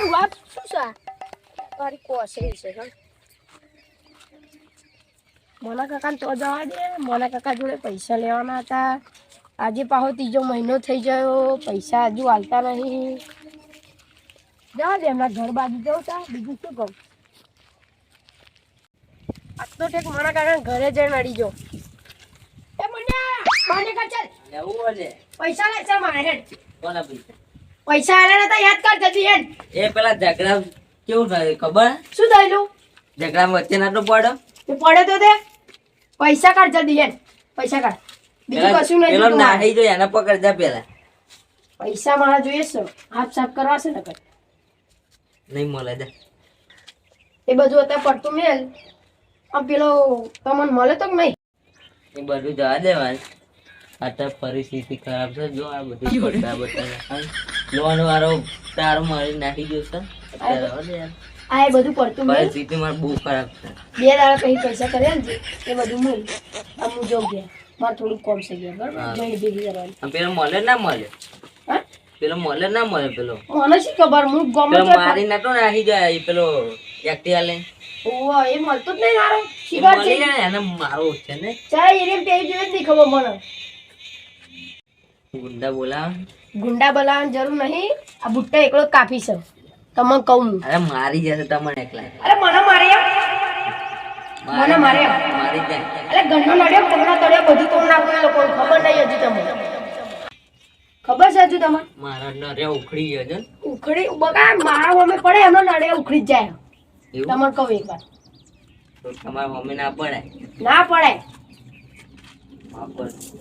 તું વાત શું છે? તારી કોસરી છે હા. મોના કાકા તો જવા દે. મોના કાકા જોડે પૈસા લેવાના હતા. આજે પાછો ત્રીજો મહિનો થઈ ગયો. પૈસા હજુ હાલતા નહીં. જવા દે એમના ઘર બાજુ જવું તા બીજું શું કહું? આજ તો ઠેક મોના કાકા ઘરે જઈને અડી જો એ મુન્યા મોને કા ચાલ. એવું બોલે પૈસા લે ચાલ મારે હેડ. કોના પૈસા? પૈસા આલે નતા યાદ કર જલ્દી હેડ. એ પેલા ઝઘડા કેવું થયું ખબર? શું થયેલું? ઝઘડા વચ્ચે નાટો પડ્યો? તે પડે તો તે. પૈસા કાઢ જલ્દી હેડ. પૈસા કાઢ. બીજું કશું નહીં પેલો નાહી જો એના પકડ જા પેલા. પૈસા મારા જોઈએ છે. હાથ સાફ કરવા છે ને કઈ. નહીં મળે દે એ બધું અત્યારે પડતું મેલ આમ પેલો તમને મળે તો કે નહીં? એ બધું જવા દેવાય અત્યારે પરિસ્થિતિ ખરાબ છે. જો આ બધું પડતા બતા લોન વાળો તારો મારી નાખી ગયો છે. અત્યારે. આ એ બધું પડતું મેલ પરિસ્થિતિ મારે બહુ ખરાબ છે. બે દાડા પછી પૈસા કર્યા ને એ બધું મૂલ આ હું ગયા મારે થોડું કોમ છે ગયા બરાબર. જોઈ ભેગી કરવાની. પેલો મળે ના મળે. હા? પેલો મળે ના મળે પેલો. મને શી ખબર? હું ગમે પેલો તે મારી નાટો નાખી જાય એ પેલો એક્ટિવા લઈને ઓવા, એ મળતો જ નહીં મારો. શિકાર છે? ને એને મારો છે ને. ચાલ એને પેલી જોઈ જ નહીં ખબર મને. ગુંડા બોલાવે? ગુંડા બોલાવવાની જરૂર નહીં. આ બુટ્ટા એકલો કાપી કાફી છે. તમને કહું અરે મારી જશે તમને એકલા અરે મને મારે. મને મારે. મારી જાય અરે ઘરનો નડ્યો પગનો તળ્યો બધું કોણ નાખું લોકો ખબર નહીં હજી તમને. ખબર છે હજુ તમને? મારા નરે ઉખડી ગયો છે ઉખડી બકા મારા મમ્મી પડે એમનો નડે ઉખડી જાય. એવું? તમને કહું એક વાર તમારા મમ્મી ના પડાય ના પડે.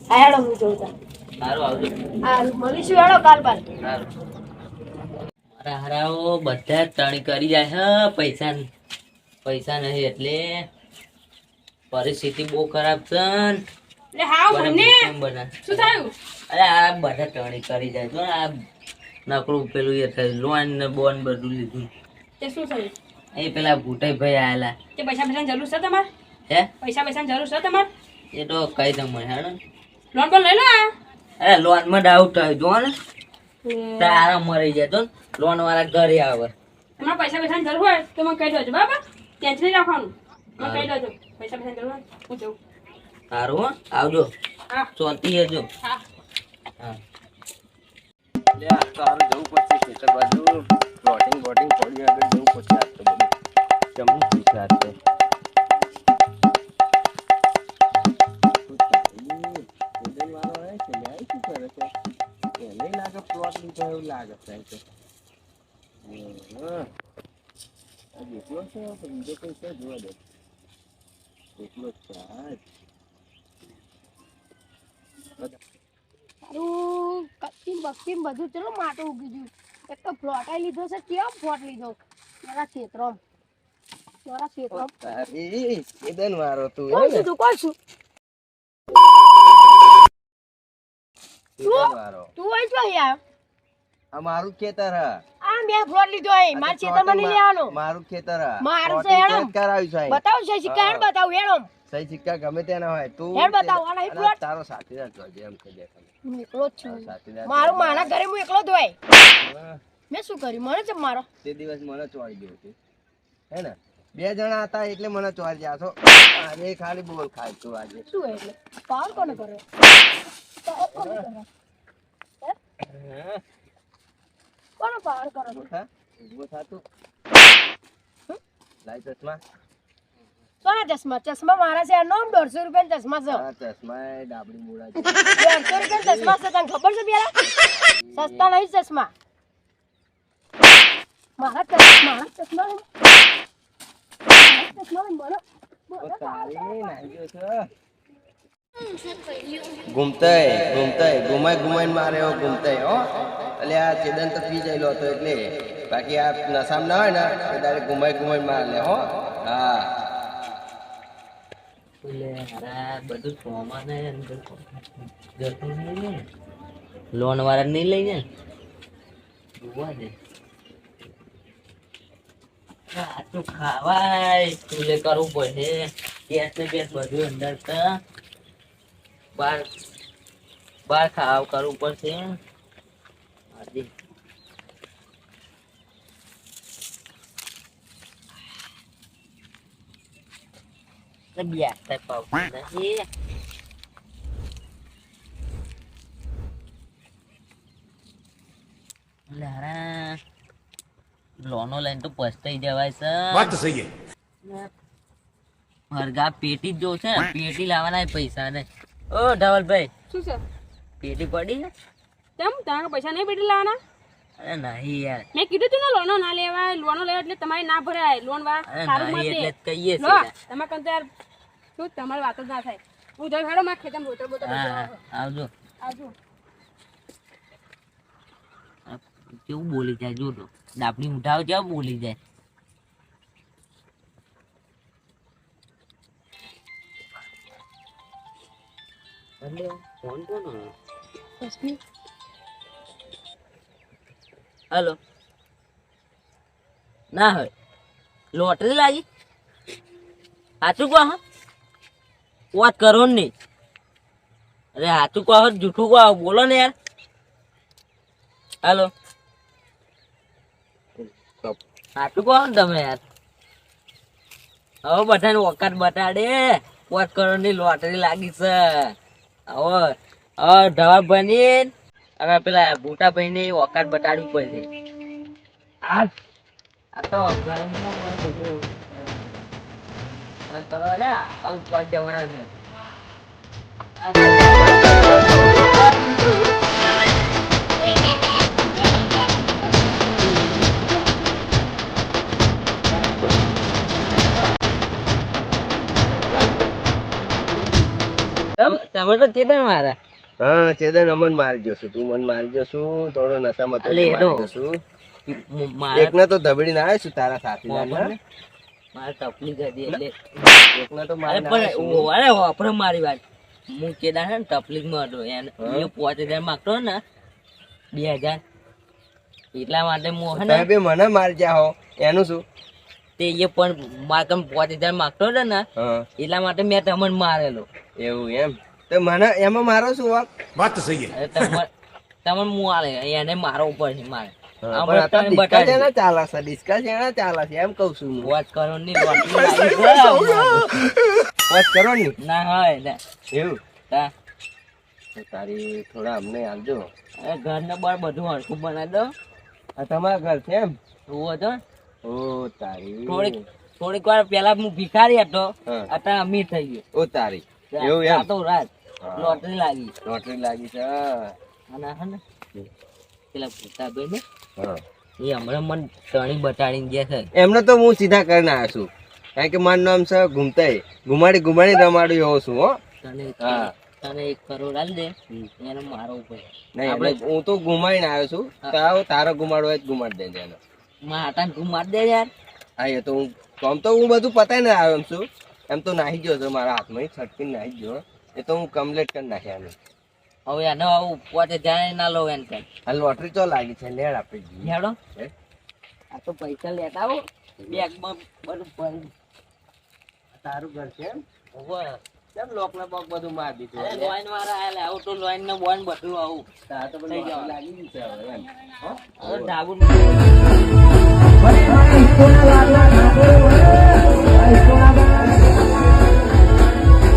હા, હેડો હું જોઉં. સારું આવજો. આ મળીશું હેડો કાલ બાલ મારા હારાઓ બધા તણી કરી જાય. હે પૈસા પૈસા નહીં એટલે પરિસ્થિતિ બહુ ખરાબ છે એટલે બધા શું થયું? અરે આ બધા ટણી કરી જાય. જો આ નકરું પેલું એ થયું. લોન ને બોન બધું લીધું. તે શું થયું? એ પેલા ભૂટાઈ ભાઈ આયેલા. તે પૈસા પૈસાની જરૂર છે તમારે? હે? પૈસા પૈસાની જરૂર છે તમારે? એ તો કઈ તમને હેડો. લોન પણ લઈ લો અરે લોનમાં ડાઉટ થયો જો ને તારા મરી જાય તો લોન વાળા ઘરે આવે. તમારે પૈસા પૈસા જરૂર હોય તો મને કહી દેજો બરાબર? ટેન્શન નહીં રાખવાનું. મને કહી દેજો પૈસા પૈસા જરૂર હોય હું જઉં. સારું આવજો. હા. ચોથી હજો હા. હા. લે આ તો જવું પડશે ખેતર બાજુ. પ્લોટિંગ બોટિંગ પડી આગળ જવું પડશે. આજ તો બધું જમવું પડશે આજ તો. લીધો એવું લાગે આ તો. જેટલો છે. બીજો કોઈ છે જોવા દે એટલો જ છે આ જ. સારું કચ્ચીમ બક્ચીમ બધું ચલો માટું ઉગી ગયું? એક તો ફ્લોટાઈ લીધો છે કેવો ફ્લોટ લીધો? મારા ક્ષેત્રમાં મારા ક્ષેત્રમાં તારી season વાળો તું? કોણ છું? તું કોણ છું તું તું હોય છો યાર. મારું ખેતર આ મેં ફ્લોટ લીધો મારા ક્ષેત્રમાં નહીં લેવાનો. મારું ખેતર મારું છે Plotting કરાવ્યું છે બતાવ છે સિક્કા બતાવ હેડો. સહી સિક્કા ગમે તેના હોય તું હેડ તે- આના અહીં અને તારો સાથીદાર જોજે એમ કહી દે હું એકલો છું. સાથીદાર મારું જોજે. ઘરે હું એકલો જ હોય. મેં શું કર્યું? મને મારો. તે દિવસ મને ચોરી ગયું હતું. હે ને? બે જણા હતા એટલે મને ચોરી ગયા. છો આજે ખાલી બોલ ખાય તું આજે. શું એટલે? પાર કોને કરે? હા, કોનો પાવર કરો ગોઠા ગોઠા તો. લાય ચશ્મા. કોના ચશ્મા? ચશ્મા મારા છે નો દોઢસો રૂપિયા ચશ્મા છે. ચશ્મા ડાબડી મોડા છે. દોઢસો રૂપિયા ચશ્મા છે તને ખબર છે પેલા? સસ્તા નહીં ચશ્મા. મારા ચશ્મા મારા ચશ્મા ઘૂમતા ઘૂમતા ઘુમાય ઘુમાઈને મારે હો. એટલે આ ચેદન તો પી જયેલો હતો એટલે બાકી આ નશામ ના હોય ને, એ ડાયરેક્ટ ઘુમાઈ ઘુમાઈ માર લે, હો. હા. બધું સોમાં ને નહીં ને લોન વાળા નહીં લઈ જાય જોવા દે. તો ખાવાય. ચૂલે કરવું પડે. ગેસ ને ગેસ બધું અંદર બાર બાર ખાવ કરવું પડશે. દે Biasa kau pernah Iya લારા લોનો લઈને તો પસ્તાઈ જવાય છે વાત તો સહી હરગા પેટી જ જોશે પેટી લાવવાના પૈસા ને ઓ ધવલભાઈ શું છે પેટી પડી છે કેમ તમારા પૈસા નહીં પેટી લાવવાના? અરે નહીં યાર. મેં કીધું તું ને લોનો ના લેવાય લોનો લેવા એટલે તમારે ના ભરાય લોન વાળા સારું મળે કહીએ લો તમે યાર શું તમારી વાત જ ના થાય. હું જઈ હેડો મારા ખેતરમાં હા હા, આવજો. આવજો. કેવું બોલી જાય જો તો. ડાપણી ઉઠાવ કેવું બોલી જાય. ફોન કોનો? હલો. ના હોય. લોટરી લાગી? સાચું કહો વાત કરો નહીં. અરે સાચું કહો જૂઠું કહો બોલો ને યાર. હાલો. સાચું કહો ને તમે યાર. હવે બધાને વખત બતાડે. કરો ની લોટરી લાગી છે. હવે હવે ઢવા બની હવે પેલા મોટા ભાઈને વખત બતાડવી પડશે. આ આ તો ને જવાના છે. તમે? તો પણ મારા. હા ચેતન અમન મારી જશું તું મન મારી જશું થોડો નશામાં તો. મારી જશું એકને તો ધબડીને આવ્યો છું તારા સાથીદારને. મારે તકલીફ હતી એટલે. એકને તો મારે પણ અરે વાપરો મારી વાત. હું કેદાર છે ને તકલીફમાં હતો એને પોચ હજાર માગતો ને બે હજાર. એટલા માટે હું હે ને મને મારી જા હો. એનું શું? તે એ પણ મારે પાંચ હજાર માગતો હતો ને એટલા માટે મેં તમને મારેલો. એવું એમ? તો મને એમાં મારો શું વાંક? વાત તો સહી છે તમને હું આલે? એને મારો ઉપર છે મારે. હા, આ પણ આ તો બધાને ડિસ્કસ બતાડી એના ચાલે છે ડિસ્કસ એના ચાલે છે એમ કહું છું કરોડની લોટરી લાગી. છે. વાત કરો ને. ના હોય ને એવું? તા તો તારી થોડા અમને આપજો ઘર ને બહાર બધું હરખું બનાવી દો. તમારા ઘર છે એમ? જુઓ તો. ઓ તારી. થોડીક થોડીક વાર પેલા હું ભિખારી હતો. અત્યારે અમીર થઈ ગયો. ઓ તારી. એવું એમ? રાતો. લોટરી લાગી. લોટરી લાગી છે અને હે ને પેલા ભૂતાભાઈ ને એ હમણાં મને ટણી બટાડીને ગયા છે. એમને તો હું સીધા કરીને આવ્યો છું. કારણ કે મારું નામ છે ઘૂમતાઈ ઘુમાડી ઘુમાડી રમાડી એવો છું હો. તને હા. તને એક કરોડ આલ દે એનો મારો ઉપર નહીં આપણે- હું તો ઘુમાડીને આવ્યો છું. તારો તારો હોય તો ઘુમાડી દેજે એને. માટાને તું માર દે યાર. હા એ તો હું આમ તો હું બધું પતાય ને આવ્યો છું. એમ તો નાહી ગયો છો મારા હાથમાં છટકીને નાહી ગયો. એ તો હું કમ્પ્લીટ કરી નાખ્યા એનું હવે એને આવું પોતે જાય ના લો એમ કઈ આ લોટરી તો લાગી છે લેડ આપી દીધી હેડો. આ તો પૈસા લેતા આવો બેગમાં બધું ભરી. તારું ઘર છે એમ? હવે. કેમ લોક ને બોક બધું માર દીધું? લોઈન વાળા આયેલા આવું તો લોઈન ને બોન બધું આવું. તો બધું લાગી ગયું છે હવે એમ. હો?